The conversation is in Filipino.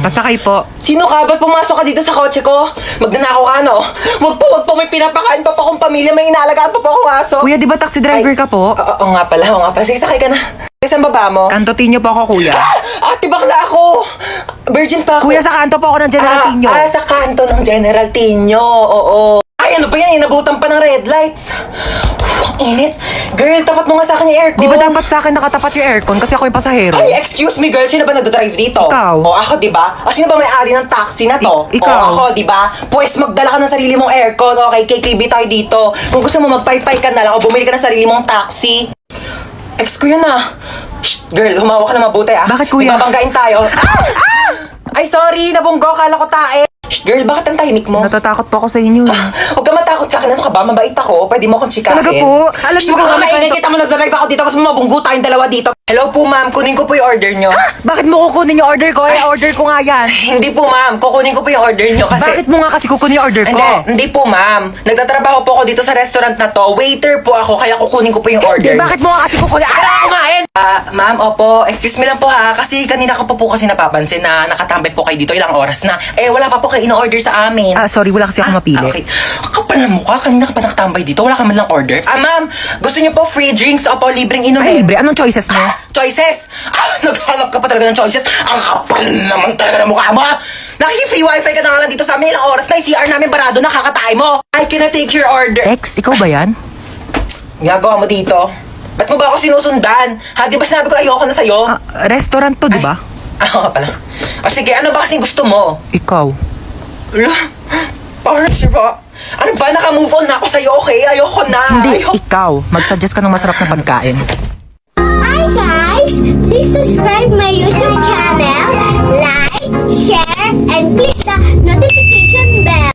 Pasakay po. Sino ka? Ba't pumasok ka dito sa kotse ko? Magnanakaw ka, no? Wag po, wag po. May pinapakain pa po akong pamilya. May inaalagaan pa po akong aso. Kuya, di ba taxi driver Ay, ka po? Oo oo nga pala, oo nga pala. Sige, sakay ka na. Saan baba mo? Kantotinyo po ako, kuya. Ah, ate, bakla ako. Virgin pa ako. Kuya, sa kanto po ako ng General ah, Tinyo. Ah, sa kanto ng General Tinyo. Oo. Ba yan? Inabutan pa ng red lights. Uf, ang init. Girl, tapat mo nga sa akin yung aircon. Di ba dapat sa akin nakatapat yung aircon kasi ako yung pasahero? Ay, excuse me, girl. Sino ba nagdadrive dito? Ikaw. O, ako, di ba? O, sino ba may-ari ng taxi na to? I- ikaw. O, ako, di ba? Pwes, magdala ka ng sarili mong aircon. Okay, KKB tayo dito. Kung gusto mo, magpaypay ka na lang o bumili ka ng sarili mong taxi. Ex ko yun ah. Shh, girl, humawa ka na mabuti ah. Bakit, kuya? May babanggain tayo. Ah! Ah! Ay, sorry, nabunggo. Kala ko tae. Shh, girl, bakit ang tahimik mo? Natatakot po ako sa inyo. eh. Huwag ka matakot sa ba? Mabait ako. Pwede mo akong chikahin. Talaga po? Alam niyo Shh, huwag po ka kami maingay. kwento- Kita mo nagdadrive ako dito kasi mabunggo tayong dalawa dito. Hello po, ma'am. Kunin ko po yung order nyo. Bakit mo kukunin yung order ko? Eh, order ko nga yan. Hindi po, ma'am. Kukunin ko po yung order nyo kasi... Bakit mo nga kasi kukunin yung order ko? Hindi, hindi po, ma'am. Nagtatrabaho po ako dito sa restaurant na to. Waiter po ako, kaya kukunin ko po yung order. Hindi, bakit mo nga kasi kukunin? Para Ah! kumain! Ah, ma'am, opo. Excuse me lang po ha. Kasi kanina ko pa po kasi napapansin na nakatambay po kayo dito ilang oras na. Eh, wala pa po kayo in-order sa amin. Ah, sorry, wala kasi ako mapili. Ah, okay. Ang Kapal mukha. Kanina ka pa nakatambay dito. Wala ka man lang order. Ah, ma'am. Gusto niyo po free drinks? Opo, libreng Ay, inumin. libre. Anong choices mo? Ah, choices! Ah, naghanap ka pa talaga ng choices. Ang kapal naman talaga ng mukha mo. ah. Nakiki-free wifi ka na nga lang dito sa amin. Ilang oras na yung CR namin barado na kakatay mo. I cannot take your order. Ex, ikaw ba yan? Ginagawa mo dito? Ba't mo ba ako sinusundan? Ha, di ba sinabi ko ayoko na sa'yo? Ah, restaurant to, di ba? Ah, oo nga pala. Ah, sige, ano ba kasing gusto mo? Ikaw. Ala? move on na ako sa'yo, okay? Ayoko na. Hindi, Ayoko. ikaw. Mag-suggest ka ng masarap na pagkain. Hi guys! Please subscribe my YouTube channel, like, share, and click the notification bell.